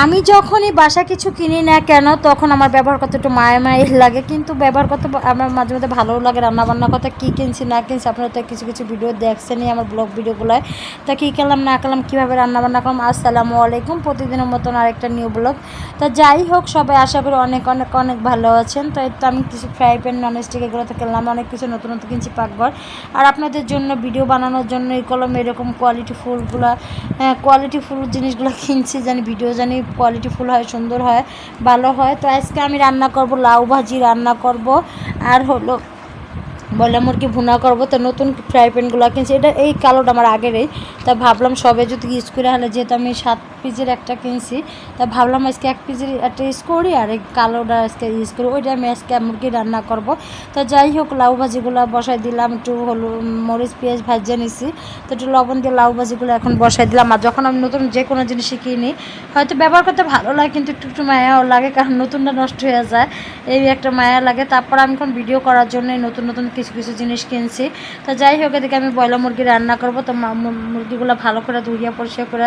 আমি যখনই বাসা কিছু কিনি না কেন, তখন আমার ব্যবহার করতে একটু মায়া মায়া লাগে। কিন্তু ব্যবহার করতে আমার মাঝে মধ্যে ভালোও লাগে। রান্না বান্না কথা কী কিনছি, না কিনছি, আপনারা তো কিছু কিছু ভিডিও দেখছেনই আমার ব্লগ ভিডিওগুলোয়। তা কী খেলাম, না খেলাম, কীভাবে রান্নাবান্না করলাম? আসসালামু আলাইকুম। প্রতিদিনের মতন আরেকটা নিউ ব্লগ তা যাই হোক, সবাই আশা করি অনেক অনেক অনেক ভালো আছেন। তো তো আমি কিছু ফ্রাই প্যান ননস্টিক এগুলো তো কিনলাম অনেক কিছু নতুন নতুন কিনছি পাকঘর। আর আপনাদের জন্য ভিডিও বানানোর জন্য এই কলম এরকম কোয়ালিটি ফুলগুলো কোয়ালিটি ফুল জিনিসগুলো কিনছি, জানি ভিডিও জানি কোয়ালিটি ফুল হয়, সুন্দর হয়, ভালো হয়। তো আজকে আমি রান্না করব লাউ ভাজি, রান্না করব। আর হলো বলে মুরগি ভুনা করব, তো নতুন ফ্রাই প্যানগুলো কিনছি। এটা এই কালোটা আমার আগেরই তা ভাবলাম সবে যদি ইউজ করে হলে যেহেতু আমি সাত পিসের একটা কিনছি, তা ভাবলাম আজকে এক পিসের একটা ইউজ করি আর এই কালোটা আজকে ইউজ করি। ওইটা আমি আজকে মুরগি রান্না করব। তো যাই হোক, লাউ ভাজিগুলো বসাই দিলাম, একটু হলো মরিচ, পেঁয়াজ ভাজিয়ে নিছি। তো একটু লবণ দিয়ে লাউ ভাজিগুলো এখন বসাই দিলাম। আর যখন আমি নতুন যে কোনো জিনিস নিই হয়তো ব্যবহার করতে ভালো লাগে, কিন্তু একটু একটু মায়াও লাগে, কারণ নতুনটা নষ্ট হয়ে যায়। এই একটা মায়া লাগে। তারপর আমি এখন ভিডিও করার জন্য নতুন নতুন কিছু কিছু জিনিস কিনছি। তো যাই হোক, এদিকে আমি ব্রয়লার মুরগি রান্না করব। তো মুরগিগুলো ভালো করে ধুইয়া পরিষ্কার করে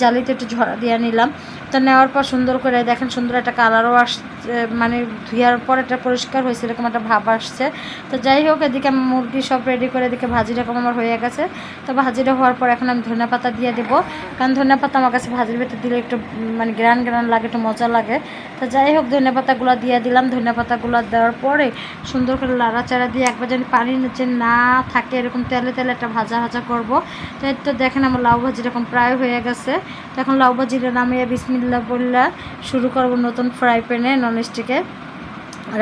জালিতে একটু ঝরা দিয়ে নিলাম। তো নেওয়ার পর সুন্দর করে দেখেন, সুন্দর একটা কালারও আসছে মানে ধুয়ার পর একটা পরিষ্কার হয়েছে এরকম একটা ভাব আসছে। তো যাই হোক, এদিকে আমি মুরগি সব রেডি করে এদিকে ভাজিটা কম আমার হয়ে গেছে। তো ভাজিটা হওয়ার পর এখন আমি ধনে পাতা দিয়ে দেবো। কারণ ধনে পাতা আমার কাছে ভাজির ভেতর দিলে একটু মানে গ্রান গ্রান লাগে, একটু মজা লাগে। তো যাই হোক, ধনে পাতাগুলো দিয়ে দিলাম। ধনে পাতাগুলো দেওয়ার পরে সুন্দর করে লাড়াচাড়া দিয়ে একবার যেন পানি নিচে না থাকে, এরকম তেলে তেলে একটা ভাজা ভাজা করব। তো দেখেন আমার লাউ ভাজি এরকম প্রায় হয়ে গেছে। তো এখন লাউ ভাজিটা নামিয়ে বিসমিল্লা বললা শুরু করব নতুন ফ্রাই প্যানে ননস্টিকে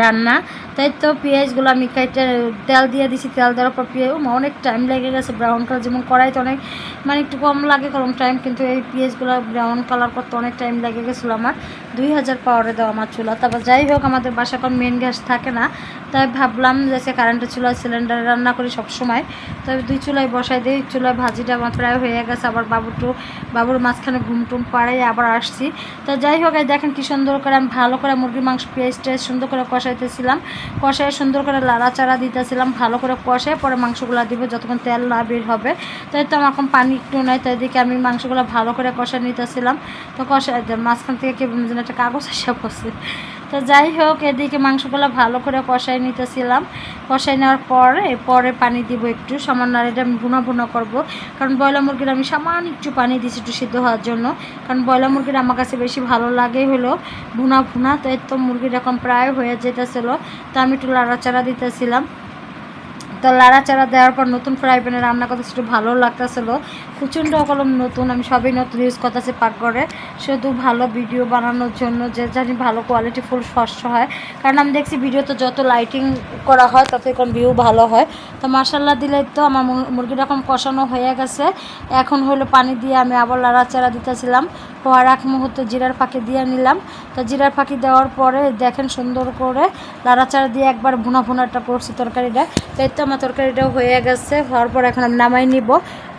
রান্না। তাই তো পেঁয়াজগুলো আমি কাইটে তেল দিয়ে দিছি, তেল দেওয়ার পর পেঁয়াজ অনেক টাইম লেগে গেছে ব্রাউন কালার যেমন কড়াইতে অনেক মানে একটু কম লাগে কম টাইম কিন্তু এই পেঁয়াজগুলো ব্রাউন কালার করতে অনেক টাইম লেগে গেছিল আমার। দুই হাজার পাওয়ারে দেওয়া আমার চুলা। তারপর যাই হোক, আমাদের বাসা কোন মেন গ্যাস থাকে না। তাই ভাবলাম যে সে কারেন্টের চুলায় সিলিন্ডারে রান্না করি সব সময় তবে দুই চুলায় বসাই দিই, চুলায় ভাজিটা আমার প্রায় হয়ে গেছে। আবার বাবুটু, বাবুর মাঝখানে ঘুম টুম পাড়াই আবার আসছি। তো যাই হোক, এই দেখেন কী সুন্দর করে আমি ভালো করে মুরগির মাংস পেঁয়াজ টেয়াজ সুন্দর করে কষাইতেছিলাম। কষাই সুন্দর করে লাড়াচাড়া দিতেছিলাম, ভালো করে কষে পরে মাংসগুলো দিব যতক্ষণ তেল না বের হবে। তাই তো আমার এখন পানি একটু নাই, তাই দিকে আমি মাংসগুলো ভালো করে কষা নিতেছিলাম। তো কষা মাঝখান থেকে কি যেন একটা কাগজ হিসাব বসে তো যাই হোক, এদিকে মাংসগুলো ভালো করে কষাই নিতেছিলাম। কষাই নেওয়ার পরে পরে পানি দিব একটু, সামান্য আর এটা আমি ভুনা ভুনা করব। কারণ ব্রয়লার মুরগির আমি সামান্য একটু পানি দিয়েছি একটু সিদ্ধ হওয়ার জন্য। কারণ ব্রয়লার মুরগির আমার কাছে বেশি ভালো লাগে হলো ভুনা ভুনা, তো এত মুরগির এখন প্রায় হয়ে যেতেছিলো, তো আমি একটু লাড়াচাড়া দিতেছিলাম। তো লাড়াচাড়া দেওয়ার পর নতুন ফ্রাই প্যানে রান্না করতে একটু ভালো লাগতেছিলো। প্রচণ্ড কলম নতুন, আমি সবই নতুন ইউজ করতেছি পাকঘরে শুধু ভালো ভিডিও বানানোর জন্য যে জানি ভালো কোয়ালিটি ফুল স্পষ্ট হয়। কারণ আমি দেখছি ভিডিওতে যত লাইটিং করা হয় তত এখন ভিউ ভালো হয়। তো মাসাল্লাহ দিলে তো আমার মুর- মুরগিটা এখন কষানো হয়ে গেছে। এখন হলো পানি দিয়ে আমি আবার লাড়াচাড়া দিতেছিলাম। হওয়ার এক মুহূর্তে জিরার ফাঁকি দিয়ে নিলাম। তো জিরার ফাঁকি দেওয়ার পরে দেখেন সুন্দর করে লাড়াচাড়া দিয়ে একবার ভুনা ভুনাটা করছি তরকারিটা। তো এই তো আমার তরকারিটাও হয়ে গেছে, হওয়ার পর এখন আমি নামাই নিব।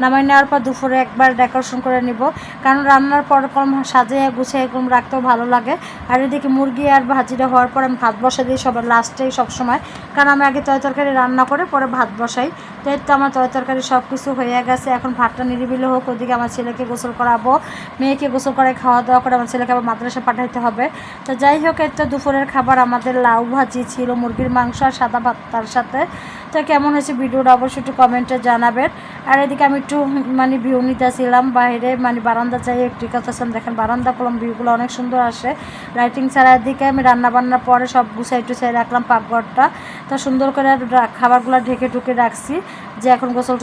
নামাই নেওয়ার পর দুপুরে একবার ডেকোরেশন করে নিব। কারণ রান্নার পর কম সাজিয়ে গুছিয়ে এরকম রাখতেও ভালো লাগে। আর এদিকে মুরগি আর ভাজিটা হওয়ার পর আমি ভাত বসাই দিই সবার লাস্টেই সবসময় কারণ আমি আগে তয় তরকারি রান্না করে পরে ভাত বসাই। তো তো আমার তয় তরকারি সব কিছু হয়ে গেছে। এখন ভাতটা নিরিবিলি হোক, ওদিকে আমার ছেলেকে গোসল করাবো, মেয়েকে গোসল করে খাওয়া দাওয়া করে আমার ছেলেকে আবার মাদ্রাসা পাঠাইতে হবে। তো যাই হোক, এই তো দুপুরের খাবার আমাদের লাউ ভাজি ছিল, মুরগির মাংস আর সাদা ভাত তার সাথে। তো কেমন হয়েছে ভিডিওটা অবশ্যই একটু কমেন্টে জানাবেন। আর এদিকে আমি একটু মানে ভিউ নিতেছিলাম বাইরে মানে বারান্দা চাই, একটু করতেছিলাম দেখেন বারান্দা করলাম ভিউগুলো অনেক সুন্দর আসে। লাইটিং ছাড়া এদিকে আমি রান্না বান্নার পরে সব গুছাই টুছাই রাখলাম পাকঘরটা। তো সুন্দর করে খাবারগুলো ঢেকে টুকে রাখছি, যে এখন গোসল